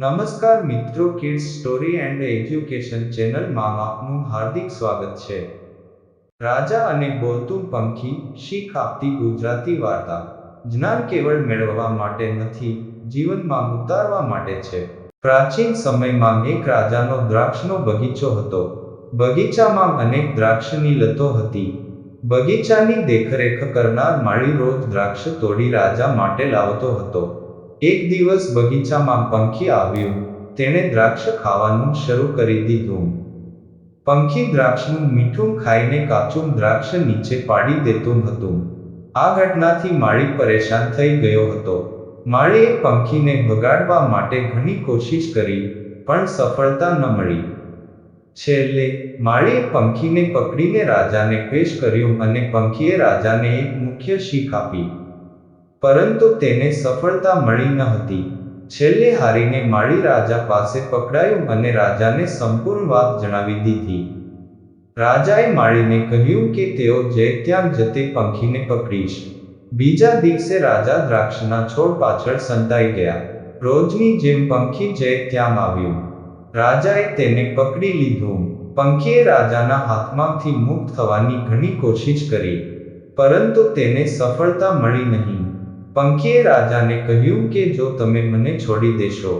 નમસ્કાર મિત્રો kids story and education ચેનલમાં આપનું હાર્દિક સ્વાગત છે. રાજા અને બોલતું પંખી શીખ આપતી ગુજરાતી વાર્તા. જ્ઞાન કેવળ મેળવવા માટે નથી, જીવનમાં ઉતારવા માટે છે. પ્રાચીન સમયમાં એક રાજાનો દ્રાક્ષનો બગીચો હતો. બગીચામાં અનેક દ્રાક્ષની લતો હતી. બગીચાની દેખરેખ કરનાર માળી રોજ દ્રાક્ષ તોડી રાજા માટે લાવતો હતો. એક દિવસ બગીચામાં પંખી આવ્યું. તેણે દ્રાક્ષ ખાવાનું શરૂ કરી દીધું. પંખી દ્રાક્ષનું મીઠું ખાઈને કાચું દ્રાક્ષ નીચે પાડી દેતું હતું. આ ઘટનાથી માળી પરેશાન થઈ ગયો હતો. માળીએ પંખીને ભગાડવા માટે ઘણી કોશિશ કરી, પણ સફળતા ન મળી. છેલ્લે, માળીએ પંખીને પકડીને રાજાને પેશ કર્યું અને પંખીએ રાજાને એક મુખ્ય શીખ આપી. પરંતુ તેને સફળતા મળી ન હતી. છેલ્લે હારીને માળી રાજા પાસે પકડાયું અને રાજાને સંપૂર્ણ વાત જણાવી દીધી. રાજાએ માળીને કહ્યું કે તેઓ જે ત્યાં જતે પંખીને પકડીશ. બીજા દિવસે રાજા દ્રાક્ષના છોડ પાછળ સંતાઈ ગયા. રોજની જેમ પંખી જય ત્યાં આવ્યું. રાજાએ તેને પકડી લીધું. પંખીએ રાજાના હાથમાંથી મુક્ત થવાની ઘણી કોશિશ કરી. પરંતુ તેને સફળતા મળી નહીં. પંખીએ રાજાને કહ્યું કે જો તમે મને છોડી દેશો,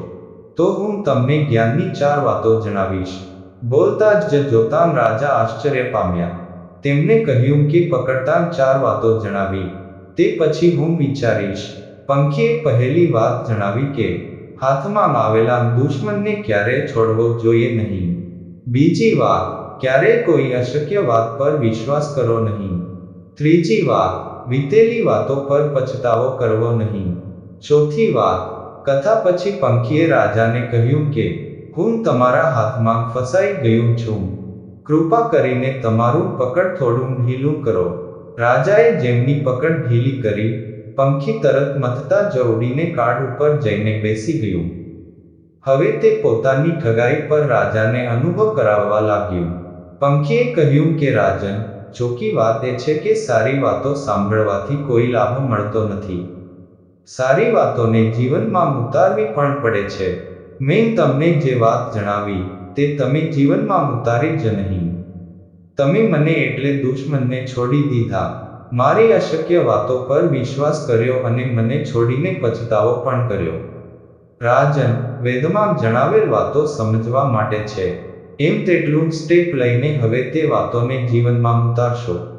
તો હું તમને જ્ઞાનની ચાર વાતો જણાવીશ. બોલતા જ જોતાં રાજા આશ્ચર્ય પામ્યા. તેમણે કહ્યું કે પકડતા ચાર વાતો જણાવી. તે પછી હું વિચારીશ, પંખીએ પહેલી વાત જણાવી કે, હાથમાં આવેલા દુશ્મનને ક્યારેય છોડવો જોઈએ નહીં. બીજી વાત, ક્યારેય કોઈ અશક્ય વાત પર વિશ્વાસ કરો નહીં. ત્રીજી વાત, વીતેલી વાતો પર પછતાવો કરવો નહીં. ચોથી વાત, કથા પછી પંખીએ રાજાને કહ્યું કે, હું તમારા હાથમાં ફસાઈ ગયું છું. કૃપા કરીને તમારું પકડ થોડું ઢીલું કરો. રાજાએ જેમની પકડ ઢીલી કરી, પંખી તરત મથતા જવડીને કાઢ ઉપર જઈને બેસી ગયું. હવે તે પોતાની ઠગાઈ પર રાજાને અનુભવ કરાવવા લાગ્યું. પંખીએ કહ્યું કે, રાજન ચોકી વાત એ છે કે સારી વાતો સાંભળવાથી કોઈ લાભ મળતો નથી. સારી વાતોને જીવનમાં ઉતારવી પણ પડે છે. મેં તમને જે વાત જણાવી, તે તમે જીવનમાં ઉતારી જ નહીં. તમે મને એટલે દુશ્મનને છોડી દીધા. મારી અશક્ય વાતો પર વિશ્વાસ કર્યો અને મને છોડીને પછતાવો પણ કર્યો. રાજન, વેદમાં જણાવેલ વાતો સમજવા માટે છે. એમ તેટલું સ્ટેપ લઈને હવે તે વાતોને જીવનમાં ઉતારશો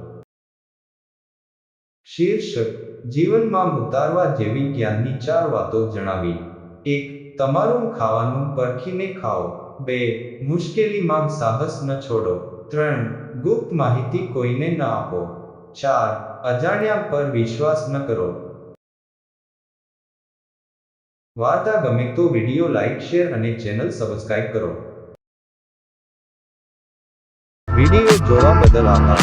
શીર્ષક, જીવનમાં ઉતારવા જેવી જ્ઞાનની ચાર વાતો જણાવી. એક, તમારું ખાવાનું પરખીને ખાઓ. બે મુશ્કેલીમાં સાહસ ન છોડો. ત્રણ, ગુપ્ત માહિતી કોઈને ન આપો. ચાર, અજાણ્યા પર વિશ્વાસ ન કરો. વાર્તા ગમે તો વીડિયો લાઈક, શેર અને ચેનલ સબસ્ક્રાઇબ કરો. વીડિયો જોવા બદલ આભાર